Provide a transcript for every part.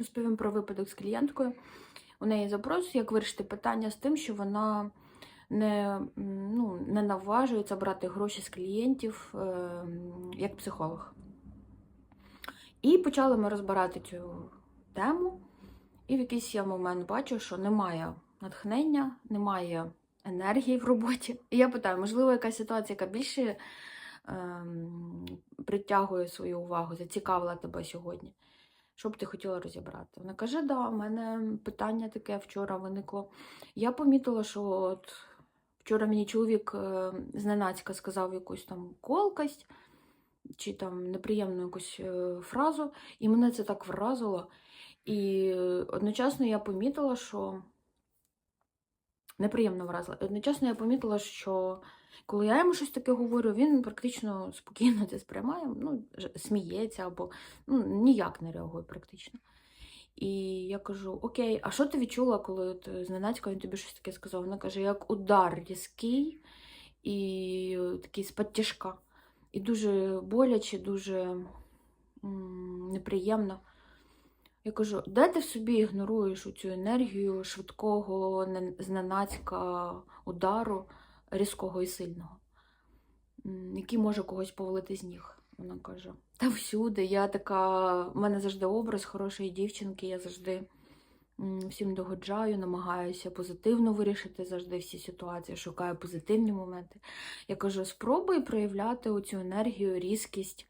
Розповім про випадок з клієнткою. У неї запрос, як вирішити питання з тим, що вона не, ну, не наважується брати гроші з клієнтів е, як психолог. І почали ми розбирати цю тему. І в якийсь я момент бачу, що немає натхнення, немає енергії в роботі. І я питаю, можливо, якась ситуація, яка більше ем, притягує свою увагу, зацікавила тебе сьогодні. Що б ти хотіла розібрати? Вона каже: да, у мене питання таке вчора виникло. Я помітила, що от вчора мені чоловік е, зненацька сказав якусь там колкость чи там неприємну якусь е, фразу, і мене це так вразило. І е, одночасно я помітила, що неприємно вразила. Одночасно я помітила, що коли я йому щось таке говорю, він практично спокійно це сприймає, ну, сміється або ну, ніяк не реагує практично. І я кажу: Окей, а що ти відчула, коли от е, зненацька він тобі щось таке сказав? Вона каже, як удар різкий і е, такий з-під. І дуже боляче, дуже м, неприємно. Я кажу, де ти в собі ігноруєш цю енергію швидкого, зненацька удару різкого і сильного, який може когось повалити з ніг. Вона каже: Та всюди. Я така, в мене завжди образ хорошої дівчинки, я завжди всім догоджаю, намагаюся позитивно вирішити завжди всі ситуації, шукаю позитивні моменти. Я кажу, спробуй проявляти оцю енергію, різкість,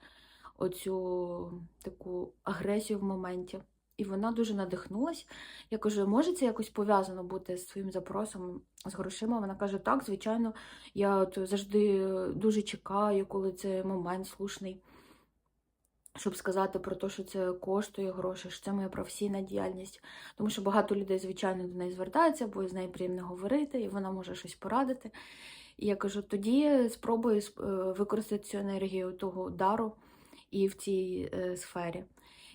оцю таку агресію в моменті. І вона дуже надихнулась. Я кажу, може це якось пов'язано бути з твоїм запросом з грошима? Вона каже, так, звичайно, я от завжди дуже чекаю, коли це момент слушний, щоб сказати про те, що це коштує гроші, що це моя професійна діяльність. Тому що багато людей, звичайно, до неї звертаються, бо з нею приємно говорити, і вона може щось порадити. І я кажу, тоді спробуй е, використати цю енергію того дару і в цій е, сфері.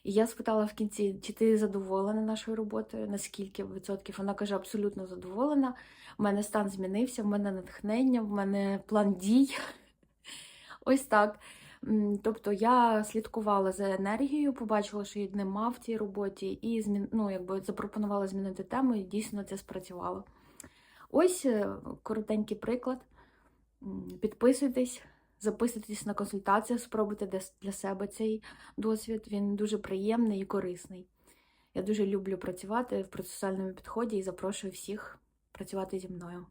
І я спитала в кінці, чи ти задоволена нашою роботою, наскільки відсотків. Вона каже, абсолютно задоволена. У мене стан змінився, в мене натхнення, в мене план дій. Ось так. Тобто я слідкувала за енергією, побачила, що її нема в цій роботі, і ну, якби запропонувала змінити тему, і дійсно це спрацювало. Ось е, коротенький приклад. Підписуйтесь, записуйтесь на консультацію, спробуйте для- себе цей досвід. Він дуже приємний і корисний. Я дуже люблю працювати в процесуальному підході і запрошую всіх працювати зі мною.